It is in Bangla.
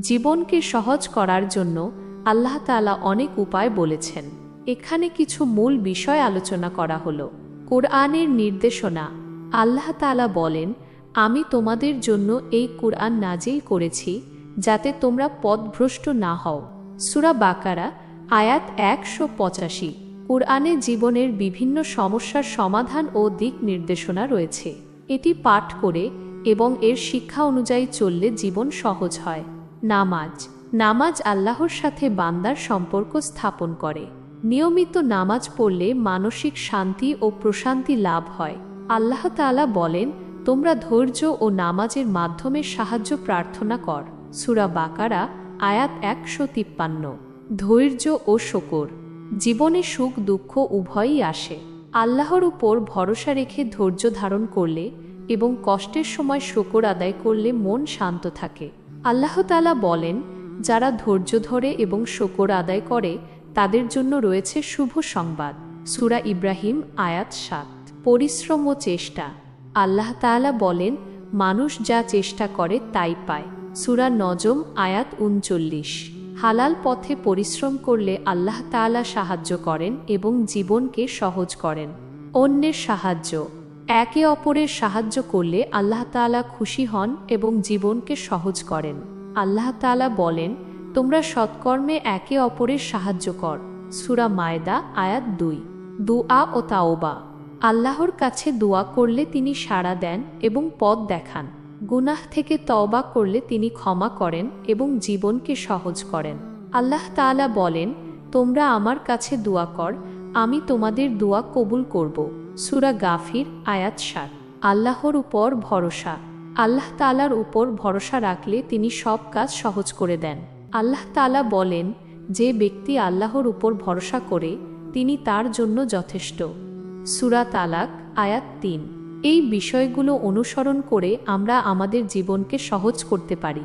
জীবনকে সহজ করার জন্য আল্লাহ তাআলা অনেক উপায় বলেছেন। এখানে কিছু মূল বিষয় আলোচনা করা হলো। কোরআনের নির্দেশনা। আল্লাহ তাআলা বলেন, আমি তোমাদের জন্য এই কোরআন নাজিল করেছি যাতে তোমরা পথভ্রষ্ট না হও। সুরা বাকারা, আয়াত একশো পঁচাশি। কোরআনে জীবনের বিভিন্ন সমস্যার সমাধান ও দিক নির্দেশনা রয়েছে। এটি পাঠ করে এবং এর শিক্ষা অনুযায়ী চললে জীবন সহজ হয়। নামাজ। নামাজ আল্লাহর সাথে বান্দার সম্পর্ক স্থাপন করে। নিয়মিত নামাজ পড়লে মানসিক শান্তি ও প্রশান্তি লাভ হয়। আল্লাহ তাআলা বলেন, তোমরা ধৈর্য ও নামাজের মাধ্যমে সাহায্য প্রার্থনা কর। সুরা বাকারা, আয়াত একশো তিপ্পান্ন। ধৈর্য ও শকর। জীবনে সুখ, দুঃখ উভয়ই আসে। আল্লাহর উপর ভরসা রেখে ধৈর্য ধারণ করলে এবং কষ্টের সময় শকর আদায় করলে মন শান্ত থাকে। আল্লাহ তাআলা বলেন, যারা ধৈর্য ধরে এবং শকর আদায় করে, তাদের জন্য রয়েছে শুভ সংবাদ। সুরা ইব্রাহিম, আয়াত সাত। পরিশ্রম ও চেষ্টা। আল্লাহ তাআলা বলেন, মানুষ যা চেষ্টা করে, তাই পায়। সুরা নজম, আয়াত উনচল্লিশ। হালাল পথে পরিশ্রম করলে আল্লাহ তাআলা সাহায্য করেন এবং জীবনকে সহজ করেন। অন্যের সাহায্য। একে অপরের সাহায্য করলে আল্লাহ তাআলা খুশি হন এবং জীবনকে সহজ করেন। আল্লাহ তাআলা বলেন, তোমরা সৎকর্মে একে অপরের সাহায্য কর। সুরা মায়দা, আয়াত দুই। দুআ ও তাওবা। আল্লাহর কাছে দোয়া করলে তিনি সাড়া দেন এবং পথ দেখান। গুনাহ থেকে তওবা করলে তিনি ক্ষমা করেন এবং জীবনকে সহজ করেন। আল্লাহ তাআলা বলেন, তোমরা আমার কাছে দোয়া কর, আমি তোমাদের দোয়া কবুল করব। সুরা গাফির, আয়াত সাত। আল্লাহর উপর ভরসা। আল্লাহ তালার উপর ভরসা রাখলে তিনি সব কাজ সহজ করে দেন। আল্লাহ তালা বলেন, যে ব্যক্তি আল্লাহর উপর ভরসা করে, তিনি তার জন্য যথেষ্ট। সুরা তালাক, আয়াত তিন। এই বিষয়গুলো অনুসরণ করে আমরা আমাদের জীবনকে সহজ করতে পারি।